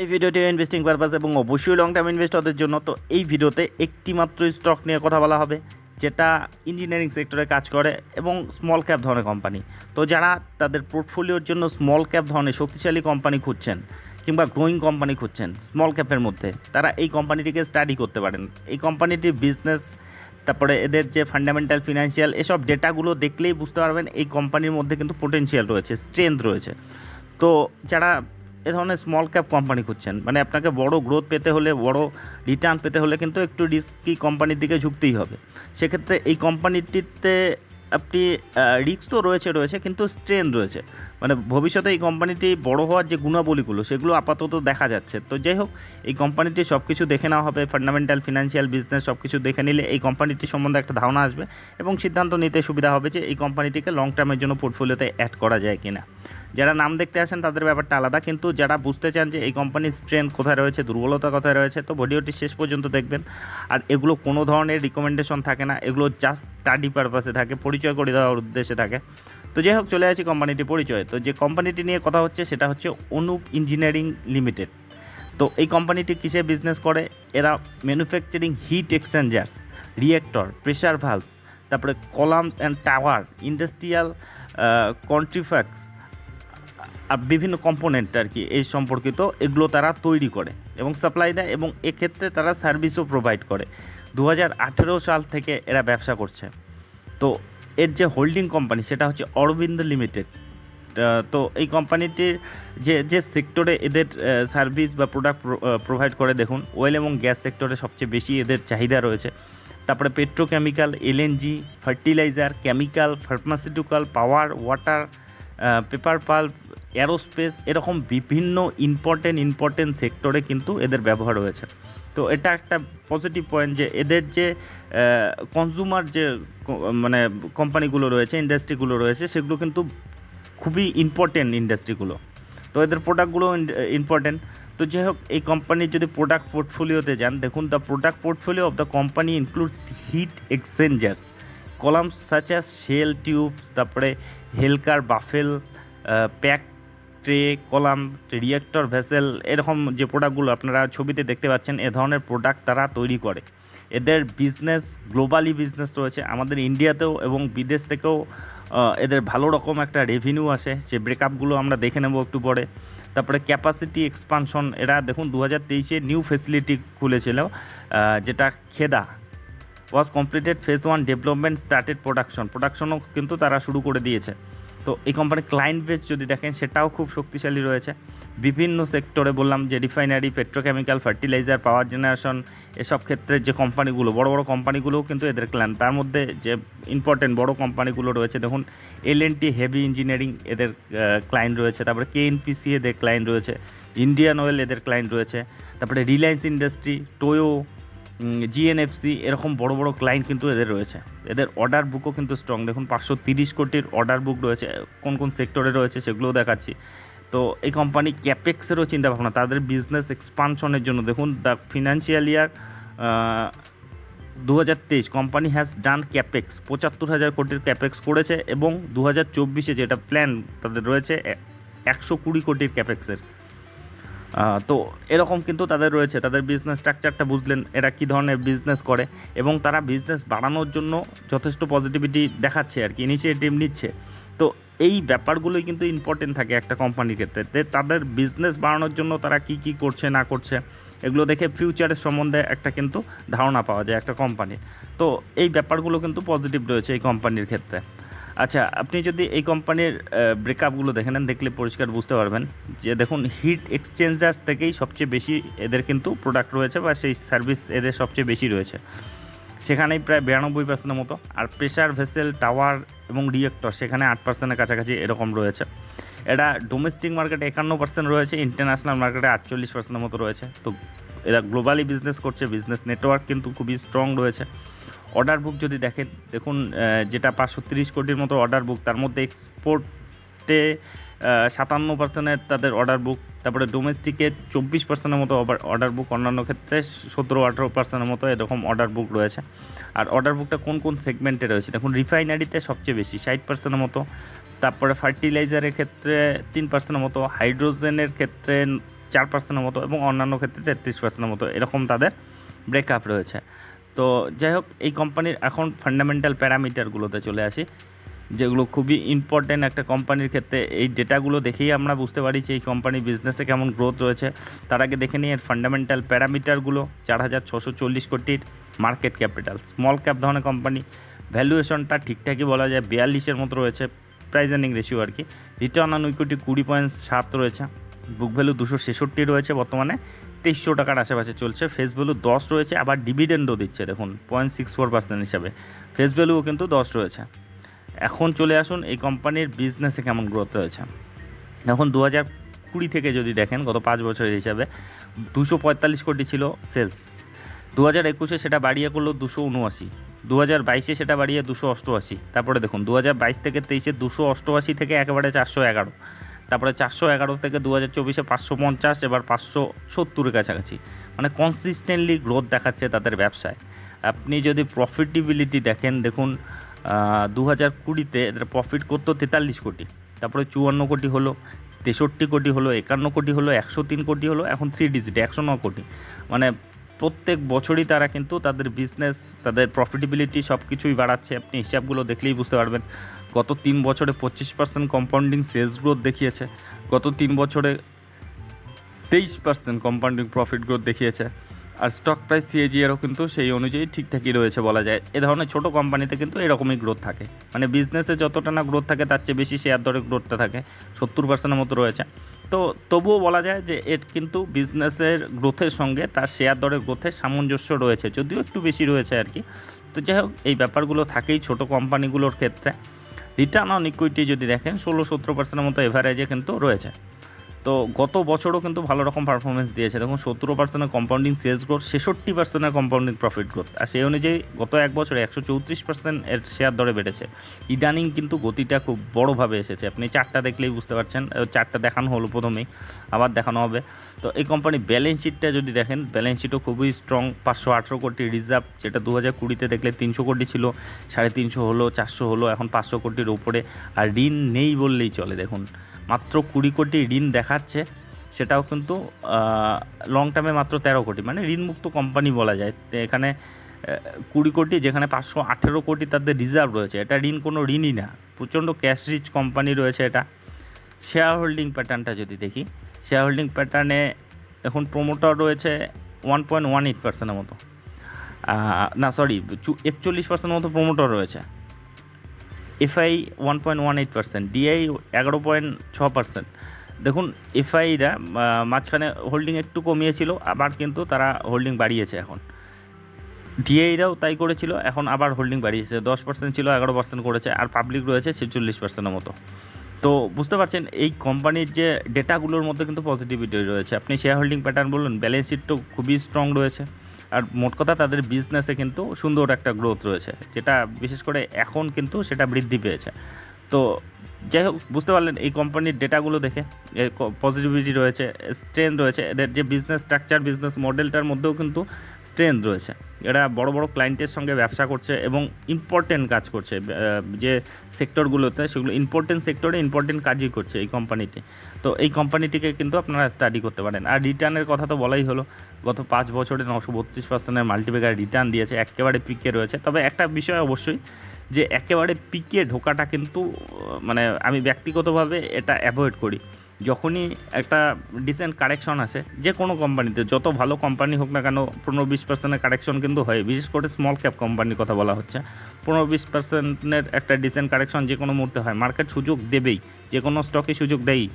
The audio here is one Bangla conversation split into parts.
এই ভিডিওটি ইনভেস্টিং পারপাস এবং অবশ্যই লং টার্ম ইনভেস্টরদের জন্য। তো এই ভিডিওতে একটি মাত্র স্টক নিয়ে কথা বলা হবে, যেটা ইঞ্জিনিয়ারিং সেক্টরে কাজ করে এবং স্মল ক্যাপ ধরনের কোম্পানি তো যারা তাদের পোর্টফোলিওর জন্য স্মল ক্যাপ ধরনের শক্তিশালী কোম্পানি খুঁজছেন কিংবা গ্রোয়িং কোম্পানি খুঁজছেন স্মল ক্যাপের মধ্যে, তারা এই কোম্পানিটিকে স্টাডি করতে পারেন। এই কোম্পানিটির বিজনেস তারপরে এদের যে ফান্ডামেন্টাল ফিনান্সিয়াল এসব ডেটাগুলো দেখলেই বুঝতে পারবেন এই কোম্পানির মধ্যে কিন্তু পোটেনশিয়াল রয়েছে স্ট্রেংথ রয়েছে। তো যারা এ ধরনের স্মল ক্যাপ কোম্পানি খুঁজছেন। মানে আপনাকে বড় গ্রোথ পেতে হলে, বড় রিটার্ন পেতে হলে কিন্তু একটু রিস্কি কোম্পানির দিকে ঝুঁকতেই হবে। সেক্ষেত্রে এই কোম্পানিটিতে আপনি রিস্ক তো রয়েছে রয়েছে, কিন্তু স্ট্রেন রয়েছে। মানে ভবিষ্যতে এই কোম্পানিটি বড় হওয়ার যে গুণাবলীগুলো, সেগুলো আপাতত দেখা যাচ্ছে। তো যাই হোক, এই কোম্পানিটি সব কিছু দেখে নেওয়া হবে। ফান্ডামেন্টাল ফিনান্সিয়াল বিজনেস সব কিছু দেখে নিলে এই কোম্পানিটি সম্বন্ধে একটা ধারণা আসবে এবং সিদ্ধান্ত নিতে সুবিধা হবে যে এই কোম্পানিটিকে লং টার্মের জন্য পোর্টফোলিওতে অ্যাড করা যায় কিনা। যারা নাম দেখতে আসেন, তাদের ব্যাপারটা আলাদা। কিন্তু যারা বুঝতে চান যে এই কোম্পানির স্ট্রেংথ কোথায় রয়েছে, দুর্বলতা কোথায় রয়েছে, তো ভিডিওটি শেষ পর্যন্ত দেখবেন। আর এগুলো কোনো ধরনের রিকমেন্ডেশন থাকে না। এগুলো জাস্ট স্টাডি পারপাসে থাকে, পরিচয় করে দেওয়ার উদ্দেশ্যে থাকে। তো যাই হোক, চলে আসি কোম্পানিটি পরিচয়। তো যে কোম্পানিটি নিয়ে কথা হচ্ছে, সেটা হচ্ছে অনুপ ইঞ্জিনিয়ারিং লিমিটেড। তো এই কোম্পানিটি কিসে বিজনেস করে? এরা manufacturing heat exchangers reactor pressure valve তারপরে কলাম অ্যান্ড টাওয়ার ইন্ডাস্ট্রিয়াল কন্ট্রিফ্যাক্স বিভিন্ন কম্পোনেন্ট আর কি এই সম্পর্কিত এগুলো তারা তৈরি করে এবং সাপ্লাই দেয় এবং এক্ষেত্রে তারা সার্ভিসও প্রোভাইড করে। দু হাজার আঠেরো সাল থেকে এরা ব্যবসা করছে। তো এর যে হোল্ডিং কোম্পানি সেটা হচ্ছে অরবিন্দ লিমিটেড তো এই কোম্পানিটির যে যে সেক্টরে এদের সার্ভিস বা প্রোডাক্ট প্রোভাইড করে দেখুন অয়েল এবং গ্যাস সেক্টরে সবচেয়ে বেশি এদের চাহিদা রয়েছে। তারপরে petrochemical LNG fertiliser chemical pharmaceutical power water paper pulp aerospace এরকম বিভিন্ন ইম্পর্টেন্ট ইম্পর্টেন্ট সেক্টরে কিন্তু এদের ব্যবহার রয়েছে। তো এটা একটা পজিটিভ পয়েন্ট যে এদের যে কনজিউমার যে মানে কোম্পানিগুলো রয়েছে ইন্ডাস্ট্রিগুলো রয়েছে, সেগুলো কিন্তু খুবই ইম্পর্টেন্ট ইন্ডাস্ট্রিগুলো তো এদের প্রোডাক্টগুলো ইম্পর্টেন্ট তো যাই হোক, এই কোম্পানির যদি প্রোডাক্ট পোর্টফোলিওতে যান, দেখুন the product portfolio of the company include heat exchangers columns such as shell tubes তারপরে হেলকার baffle pack tray column reactor vessel এরকম যে প্রোডাক্টগুলো আপনারা ছবিতে দেখতে পাচ্ছেন, এ ধরনের প্রোডাক্ট তারা তৈরি করে। এদের বিজনেস গ্লোবালি বিজনেস রয়েছে। আমাদের ইন্ডিয়াতেও এবং বিদেশ থেকেও এদের ভালো রকম একটা রেভিনিউ আসে। যে ব্রেকআপগুলো আমরা দেখে নেব একটু পরে। তারপরে ক্যাপাসিটি এক্সপানশন এরা দেখুন দু হাজার তেইশে নিউ ফেসিলিটি খুলেছিল যেটা Kheda. Was completed phase one development started production প্রোডাকশনও কিন্তু তারা শুরু করে দিয়েছে। তো এই কোম্পানির ক্লায়েন্ট বেস যদি দেখেন, সেটাও খুব শক্তিশালী রয়েছে। বিভিন্ন সেক্টরে বললাম যে refinery petrochemical fertiliser power generation এসব ক্ষেত্রে যে কোম্পানিগুলো বড় বড় কোম্পানিগুলোও কিন্তু এদের ক্লায়েন্ট তার মধ্যে যে ইম্পর্টেন্ট বড় কোম্পানিগুলো রয়েছে, দেখুন L N T heavy engineering এদের ক্লায়েন্ট রয়েছে। তারপরে কে এনপিসি এদের ক্লায়েন্ট রয়েছে। ইন্ডিয়ান অয়েল এদের ক্লায়েন্ট রয়েছে। তারপরে রিলায়েন্স ইন্ডাস্ট্রি টোয়ো জিএনএফসি এরকম বড় বড় ক্লায়েন্ট কিন্তু এদের রয়েছে। এদের অর্ডার বুকও কিন্তু স্ট্রং দেখুন, পাঁচশো তিরিশ কোটির অর্ডার বুক রয়েছে, কোন কোন সেক্টরে রয়েছে সেগুলোও দেখাচ্ছি। তো এই কোম্পানি ক্যাপেক্সেরও চিন্তা ভাবনা তাদের বিজনেস এক্সপানশনের জন্য। দেখুন দ্য ফিনান্সিয়াল ইয়ার দু হাজার তেইশ কোম্পানি হ্যাজ ডান ক্যাপেক্স পঁচাত্তর হাজার কোটির ক্যাপেক্স করেছে এবং দু হাজার চব্বিশে যেটা প্ল্যান তাদের রয়েছে একশো কুড়ি কোটির ক্যাপেক্সের তো এরকম কিন্তু তাদের রয়েছে। তাদের বিজনেস স্ট্রাকচারটা বুঝলেন, এরা কী ধরনের বিজনেস করে এবং তারা বিজনেস বাড়ানোর জন্য যথেষ্ট পজিটিভিটি দেখাচ্ছে আর কি ইনিশিয়েটিভ নিচ্ছে। তো এই ব্যাপারগুলোই কিন্তু ইম্পর্টেন্ট থাকে একটা কোম্পানির ক্ষেত্রে। তাদের বিজনেস বাড়ানোর জন্য তারা কি কি করছে, না করছে, এগুলো দেখে ফিউচারের সম্বন্ধে একটা কিন্তু ধারণা পাওয়া যায় একটা কোম্পানির তো এই ব্যাপারগুলো কিন্তু পজিটিভ রয়েছে এই কোম্পানির ক্ষেত্রে। আচ্ছা আপনি যদি এই কোম্পানির ব্রেকআপগুলো দেখে নেন, দেখলে পরিষ্কার বুঝতে পারবেন যে দেখুন হিট এক্সচেঞ্জার্স থেকেই সবচেয়ে বেশি এদের কিন্তু প্রোডাক্ট রয়েছে বা সেই সার্ভিস এদের সবচেয়ে বেশি রয়েছে। সেখানেই প্রায় বিরানব্বই পার্সেন্টের মতো। আর প্রেশার ভেসেল টাওয়ার এবং রিয়েক্টর সেখানে আট পার্সেন্টের কাছাকাছি এরকম রয়েছে। এটা ডোমেস্টিক মার্কেটে একান্ন পার্সেন্ট রয়েছে ইন্টারন্যাশনাল মার্কেটে আটচল্লিশ পার্সেন্টের মতো রয়েছে। তো এরা গ্লোবালি বিজনেস করছে বিজনেস নেটওয়ার্ক কিন্তু খুবই স্ট্রং রয়েছে। অর্ডার বুক যদি দেখেন, দেখুন যেটা পাঁচশো তিরিশ কোটির মতো অর্ডার বুক তার মধ্যে এক্সপোর্টে সাতান্ন পার্সেন্টের তাদের অর্ডার বুক তারপরে ডোমেস্টিকে চব্বিশ পার্সেন্টের মতো অর্ডার বুক অন্যান্য ক্ষেত্রে সতেরো, আঠেরো পার্সেন্টের মতো এরকম অর্ডার বুক রয়েছে। আর অর্ডার বুকটা কোন কোন সেগমেন্টে রয়েছে? দেখুন রিফাইনারিতে সবচেয়ে বেশি, ষাট পার্সেন্টের মতো। তারপরে ফার্টিলাইজারের ক্ষেত্রে তিন পার্সেন্টের মতো হাইড্রোজেনের ক্ষেত্রে চার পার্সেন্টের মতো এবং অন্যান্য ক্ষেত্রে তেত্রিশ পার্সেন্টের মতো, এরকম তাদের ব্রেকআপ রয়েছে। তো যাই হোক, এই কোম্পানির এখন ফান্ডামেন্টাল প্যারামিটারগুলোতে চলে আসি, যেগুলো খুবই ইম্পর্ট্যান্ট একটা কোম্পানির ক্ষেত্রে। এই ডেটাগুলো দেখেই আমরা বুঝতে পারি যে এই কোম্পানির বিজনেসে কেমন গ্রোথ রয়েছে। তার আগে দেখে নিই এর ফান্ডামেন্টাল প্যারামিটারগুলো চার হাজার ছশো চল্লিশ কোটির মার্কেট ক্যাপিটাল স্মল ক্যাপ ধরনের কোম্পানি ভ্যালুয়েশনটা ঠিকঠাকই বলা যায় বিয়াল্লিশের মতো রয়েছে প্রাইস আর্নিং রেশিও আর কি। রিটার্ন অন ইকুইটি কুড়ি পয়েন্ট সাত রয়েছে বুক ভ্যালু দুশো ছেষট্টি রয়েছে বর্তমানে। তেইশশো টাকার আশেপাশে চলছে। ফেস ভ্যালু দশ রয়েছে, আবার ডিভিডেন্ডও দিচ্ছে, দেখুন পয়েন্ট সিক্স ফোর পার্সেন্ট হিসাবে। ফেস ভ্যালুও কিন্তু দশ রয়েছে। এখন চলে আসুন, এই কোম্পানির বিজনেসে কেমন গ্রোথ রয়েছে। এখন দু হাজার কুড়ি থেকে যদি দেখেন, গত পাঁচ বছরের হিসাবে, দুশো পঁয়তাল্লিশ কোটি ছিল সেলস দু হাজার একুশে সেটা বাড়িয়ে করল দুশো উনআশি। দু হাজার বাইশে সেটা বাড়িয়ে দুশো অষ্টআশি। তারপরে দেখুন দু হাজার বাইশ থেকে তেইশে দুশো অষ্টআশি থেকে একেবারে চারশো এগারো। তারপরে চারশো এগারো থেকে দু হাজার চব্বিশে পাঁচশো পঞ্চাশ, এবার পাঁচশো সত্তরের কাছাকাছি। মানে কনসিস্টেন্টলি গ্রোথ দেখাচ্ছে তাদের ব্যবসায়। আপনি যদি প্রফিটেবিলিটি দেখেন, দেখুন দু হাজার কুড়িতে এদের প্রফিট করতো তেতাল্লিশ কোটি, তারপরে চুয়ান্ন কোটি হলো, তেষট্টি কোটি হলো, একান্ন কোটি হলো, একশো তিন কোটি হলো, এখন থ্রি ডিজিট একশো ন কোটি। মানে প্রত্যেক বছরই তারা কিন্তু তাদের বিজনেস তাদের প্রফিটেবিলিটি সব কিছুই বাড়াচ্ছে। আপনি হিসাবগুলো দেখলেই বুঝতে পারবেন। গত তিন বছরে পঁচিশ পার্সেন্ট কম্পাউন্ডিং সেলস গ্রোথ দেখিয়েছে। গত তিন বছরে তেইশ পার্সেন্ট কম্পাউন্ডিং প্রফিট গ্রোথ দেখিয়েছে। আর স্টক প্রাইস সিএজিআরও কিন্তু সেই অনুযায়ী ঠিকঠাকই রয়েছে বলা যায়। এ ধরনের ছোটো কোম্পানিতে কিন্তু এরকমই গ্রোথ থাকে। মানে বিজনেসে যতটা না গ্রোথ থাকে, তার চেয়ে বেশি শেয়ার দরে গ্রোথটা থাকে। সত্তর পার্সেন্টের মতো রয়েছে। তো তবুও বলা যায় যে এর কিন্তু বিজনেসের গ্রোথের সঙ্গে তার শেয়ার দরের গ্রোথের সামঞ্জস্য রয়েছে। যদিও একটু বেশি রয়েছে আর কি। তো যাই হোক, এই ব্যাপারগুলো থাকেই ছোটো কোম্পানিগুলোর ক্ষেত্রে। রিটার্ন অন ইকুইটি যদি দেখেন ষোলো সতেরো পার্সেন্টের মতো এভারেজে কিন্তু রয়েছে। তো গত বছরও কিন্তু ভালো রকম পারফরমেন্স দিয়েছে। দেখুন সতেরো পার্সেন্টের কম্পাউন্ডিং সেলস গ্রোথ ছেষট্টি পার্সেন্টের কম্পাউন্ডিং প্রফিট গ্রোথ আর সেই অনুযায়ী গত এক বছরে একশো চৌত্রিশ পার্সেন্ট এর শেয়ার দরে বেড়েছে। ইদানিং কিন্তু গতিটা খুব বড়োভাবে এসেছে। আপনি চারটা দেখলেই বুঝতে পারছেন। চারটা দেখানো হলো প্রথমেই, আবার দেখানো হবে। তো এই কোম্পানি ব্যালেন্স শিটটা যদি দেখেন ব্যালেন্স শিটও খুবই স্ট্রং পাঁচশো আঠেরো কোটি রিজার্ভ যেটা দু হাজার কুড়িতে দেখলে তিনশো কোটি ছিল, সাড়ে তিনশো হলো, চারশো হলো, এখন পাঁচশো কোটির ওপরে আর ঋণ নেই বললেই চলে। দেখুন, মাত্র কুড়ি কোটি ঋণ দেখাচ্ছে, সেটাও কিন্তু লং টার্মে মাত্র তেরো কোটি। মানে ঋণমুক্ত কোম্পানি বলা যায়। এখানে কুড়ি কোটি, যেখানে পাঁচশো আঠেরো কোটি তাদের রিজার্ভ রয়েছে। এটা ঋণ কোনো ঋণই না। প্রচণ্ড ক্যাশ রিচ কোম্পানি রয়েছে এটা। শেয়ার হোল্ডিং প্যাটার্নটা যদি দেখি শেয়ার হোল্ডিং প্যাটার্নে এখন প্রোমোটার রয়েছে ওয়ান পয়েন্ট ওয়ান এইট পার্সেন্টের মতো। না সরি একচল্লিশ পার্সেন্টের মতো প্রোমোটার রয়েছে। FI one point one eight percent DI এগারো পয়েন্ট ছ পার্সেন্ট দেখুন এফআইরা মাঝখানে হোল্ডিং একটু কমিয়েছিল, আবার কিন্তু তারা হোল্ডিং বাড়িয়েছে এখন। ডিআইরাও তাই করেছিল, এখন আবার হোল্ডিং বাড়িয়েছে। দশ পার্সেন্ট ছিল, এগারো পার্সেন্ট করেছে, আর পাবলিক রয়েছে ছেচল্লিশ পার্সেন্টের মতো। তো বুঝতে পারছেন, এই কোম্পানির যে ডেটাগুলোর মধ্যে কিন্তু পজিটিভিটি রয়েছে। আপনি শেয়ার হোল্ডিং প্যাটার্ন বলুন ব্যালেন্স শিট তো খুবই স্ট্রং রয়েছে। আর মোট কথা, তাদের বিজনেসে কিন্তু সুন্দর একটা গ্রোথ রয়েছে। যেটা বিশেষ করে এখন কিন্তু সেটা বৃদ্ধি পেয়েছে। তো যাই হোক, বুঝতে পারলেন, এই কোম্পানির ডেটাগুলো দেখে, এর পজিটিভিটি রয়েছে স্ট্রেন্থ রয়েছে, এদের যে বিজনেস স্ট্রাকচার বিজনেস মডেলটার মধ্যেও কিন্তু স্ট্রেন্থ রয়েছে। এরা বড় বড় ক্লায়েন্টের সঙ্গে ব্যবসা করছে এবং ইম্পর্টেন্ট কাজ করছে যে সেক্টরগুলোতে সেগুলো ইম্পর্টেন্ট সেক্টরে ইম্পর্টেন্ট কাজই করছে এই কোম্পানিটি তো এই কোম্পানিটিকে কিন্তু আপনারা স্টাডি করতে পারেন। আর রিটার্নের কথা তো বলাই হলো, গত পাঁচ বছরে নশো বত্রিশ পার্সেন্টের মাল্টিপ্যাকার রিটার্ন দিয়েছে, একেবারে পিকে রয়েছে। তবে একটা বিষয় অবশ্যই, যে একেবারে পিকে ঢোকাটা কিন্তু মানে আমি ব্যক্তিগতভাবে এটা অ্যাভয়েড করি। যখনই একটা ডিসেন্ট কারেকশন আসে, যে কোনো কোম্পানিতে যত ভালো কোম্পানি হোক না কেন, পনেরো বিশ পার্সেন্টের কারেকশন কিন্তু হয়। বিশেষ করে স্মল ক্যাপ কোম্পানির কথা বলা হচ্ছে। পনেরো বিশ পার্সেন্টের একটা ডিসেন্ট কারেকশন যে কোনো মুহূর্তে হয়। মার্কেট সুযোগ দেবেই, যে কোনো স্টকে সুযোগ দেয়ই।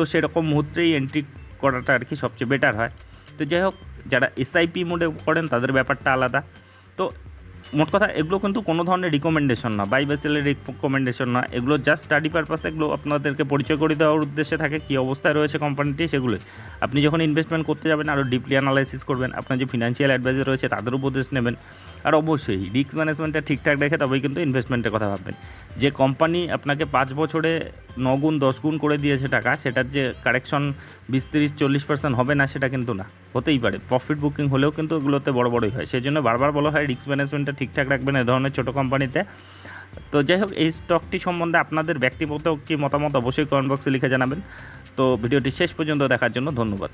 তো সেরকম মুহূর্তেই এন্ট্রি করাটা আর কি সবচেয়ে বেটার হয়। তো যাই হোক, যারা এসআইপি মোডে করেন, তাদের ব্যাপারটা আলাদা। তো মোট কথা, এগুলো কিন্তু কোনো ধরনের রিকমেন্ডেশন না বাই বেসেলের রিকমেন্ডেশন না। এগুলো জাস্ট স্টাডি পারপাসে এগুলো আপনাদেরকে পরিচয় করে দেওয়ার উদ্দেশ্যে থাকে, কী অবস্থায় রয়েছে কোম্পানিটি সেগুলোই আপনি যখন ইনভেস্টমেন্ট করতে যাবেন আরও ডিপলি অ্যানালাইসিস করবেন, আপনার যে ফিনান্সিয়াল অ্যাডভাইজার রয়েছে, তাদের উপদেশ নেবেন। আর অবশ্যই রিস্ক ম্যানেজমেন্টটা ঠিকঠাক রেখে তবেই কিন্তু ইনভেস্টমেন্টের কথা ভাববেন। যে কোম্পানি আপনাকে পাঁচ বছরে নগুণ দশ গুণ করে দিয়েছে টাকা, সেটার যে কারেকশন বিশ, তিরিশ, চল্লিশ পার্সেন্ট হবে না, সেটা কিন্তু না। হতেই পারে। প্রফিট বুকিং হলেও কিন্তু এগুলোতে বড় বড়ই হয়। সেই জন্য বারবার বলা হয় রিস্ক ম্যানেজমেন্টটা ঠিকঠাক রাখবেন এ ধরনের ছোটো কোম্পানিতে তো যাই হোক, এই স্টকটি সম্বন্ধে আপনাদের ব্যক্তিগত কি মতামত অবশ্যই কমেন্ট বক্সে লিখে জানাবেন। তো ভিডিওটি শেষ পর্যন্ত দেখার জন্য ধন্যবাদ।